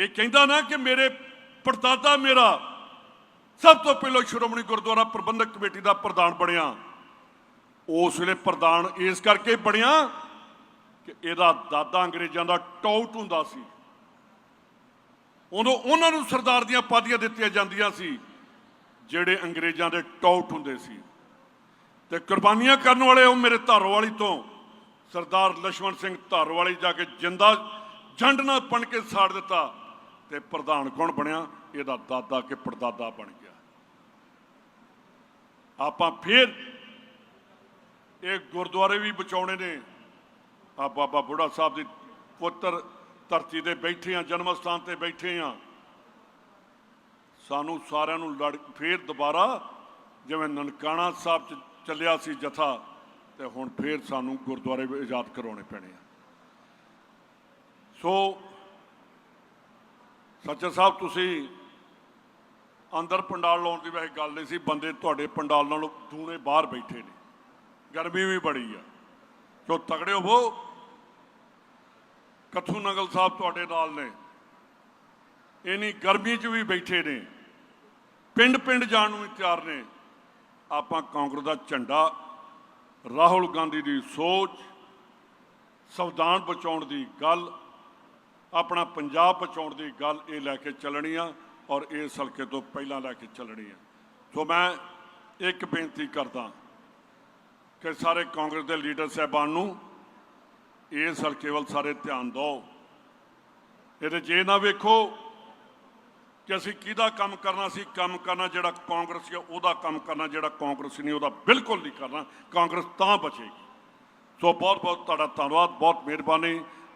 ਇਹ ਕਹਿੰਦਾ ਨਾ ਕਿ ਮੇਰੇ ਪਰਦਾਦਾ ਮੇਰਾ ਸਭ ਤੋਂ ਪਹਿਲਾਂ ਸ਼੍ਰੋਮਣੀ ਗੁਰਦੁਆਰਾ ਪ੍ਰਬੰਧਕ ਕਮੇਟੀ ਦਾ ਪ੍ਰਧਾਨ ਬਣਿਆ। ਉਸ ਵੇਲੇ ਪ੍ਰਧਾਨ ਇਸ ਕਰਕੇ ਬਣਿਆ ਕਿ ਇਹਦਾ ਦਾਦਾ ਅੰਗਰੇਜ਼ਾਂ ਦਾ ਟੌਟ ਹੁੰਦਾ ਸੀ। ਉਦੋਂ ਉਹਨਾਂ ਨੂੰ ਸਰਦਾਰ ਦੀਆਂ ਪਾਦੀਆਂ ਦਿੱਤੀਆਂ ਜਾਂਦੀਆਂ ਸੀ, ਜਿਹੜੇ ਅੰਗਰੇਜ਼ਾਂ ਦੇ ਟੌਟ ਹੁੰਦੇ ਸੀ। ਤੇ ਕੁਰਬਾਨੀਆਂ ਕਰਨ ਵਾਲੇ ਉਹ ਮੇਰੇ ਧਾਰੋਵਾਲੀ ਤੋਂ, ਸਰਦਾਰ ਲਛਮਣ ਸਿੰਘ ਧਾਰੋ ਵਾਲੀ ਜਾ ਕੇ ਜਿੰਦਾ ਜੰਡ ਨਾਲ ਪਣ ਕੇ ਸਾੜ ਦਿੱਤਾ। ਤੇ ਪ੍ਰਧਾਨ ਕੌਣ ਬਣਿਆ? ਇਹਦਾ ਦਾਦਾ ਕਿ ਪੜਦਾਦਾ ਬਣ ਗਿਆ। ਆਪਾਂ ਫਿਰ ਇਹ ਗੁਰਦੁਆਰੇ ਵੀ ਬਚਾਉਣੇ ਨੇ। ਆ ਬਾਬਾ ਬੁੱਢਾ ਸਾਹਿਬ ਦੀ ਪੁੱਤਰ ਧਰਤੀ ਤੇ ਬੈਠੇ ਆ, ਜਨਮ ਸਥਾਨ ਤੇ ਬੈਠੇ ਆ। ਸਾਨੂੰ ਸਾਰਿਆਂ ਨੂੰ ਲੜ ਫੇਰ ਦੁਬਾਰਾ ਜਿਵੇਂ ਨਨਕਾਣਾ ਸਾਹਿਬ ਚ ਚੱਲਿਆ ਸੀ ਜਥਾ, ਤੇ ਹੁਣ ਫੇਰ ਸਾਨੂੰ ਗੁਰਦੁਆਰੇ ਵੀ ਆਜ਼ਾਦ ਕਰਾਉਣੇ ਪੈਣੇ ਆ। ਸੋ ਸੱਚਾ ਸਾਹਿਬ, ਤੁਸੀਂ ਅੰਦਰ ਪੰਡਾਲ ਲਾਉਣ ਦੀ ਵੈਸੇ ਗੱਲ ਨਹੀਂ ਸੀ, ਬੰਦੇ ਤੁਹਾਡੇ ਪੰਡਾਲ ਨਾਲੋਂ ਦੂਣੇ ਬਾਹਰ ਬੈਠੇ ਨੇ। ਗਰਮੀ ਵੀ ਬੜੀ ਆ। ਸੋ ਤਗੜੇ ਹੋ ਕਥੂ ਨਗਲ ਸਾਹਿਬ ਤੁਹਾਡੇ ਨਾਲ ਨੇ। ਇਨੀ ਗਰਮੀ 'ਚ ਵੀ ਬੈਠੇ ਨੇ। ਪਿੰਡ ਪਿੰਡ ਜਾਣ ਨੂੰ ਵੀ ਤਿਆਰ ਨੇ। ਆਪਾਂ ਕਾਂਗਰਸ ਦਾ ਝੰਡਾ, ਰਾਹੁਲ ਗਾਂਧੀ ਦੀ ਸੋਚ, ਸੰਵਿਧਾਨ ਬਚਾਉਣ ਦੀ ਗੱਲ ਆਪਣਾ ਪੰਜਾਬ ਬਚਾਉਣ ਦੀ ਗੱਲ ਇਹ ਲੈ ਕੇ ਚੱਲਣੀ ਆ ਔਰ ਇਸ ਹਲਕੇ ਤੋਂ ਪਹਿਲਾਂ ਲੈ ਕੇ ਚੱਲਣੀ ਆ। ਸੋ ਮੈਂ ਇੱਕ ਬੇਨਤੀ ਕਰਦਾ ਕਿ ਸਾਰੇ ਕਾਂਗਰਸ ਦੇ ਲੀਡਰ ਸਾਹਿਬਾਨ ਨੂੰ ਇਸ ਹਲਕੇ ਵੱਲ ਸਾਰੇ ਧਿਆਨ ਦਿਓ। ਇਹਦੇ ਜੇ ਨਾ ਵੇਖੋ ਕਿ ਅਸੀਂ ਕਿਹਦਾ ਕੰਮ ਕਰਨਾ ਸੀ, ਕੰਮ ਕਰਨਾ ਜਿਹੜਾ ਕਾਂਗਰਸੀ ਆ ਉਹਦਾ ਕੰਮ ਕਰਨਾ ਜਿਹੜਾ ਕਾਂਗਰਸੀ ਨਹੀਂ, ਉਹਦਾ ਬਿਲਕੁਲ ਨਹੀਂ ਕਰਨਾ। ਕਾਂਗਰਸ ਤਾਂ ਬਚੇਗੀ। ਸੋ ਬਹੁਤ ਬਹੁਤ ਤੁਹਾਡਾ ਧੰਨਵਾਦ, ਬਹੁਤ ਮਿਹਰਬਾਨੀ।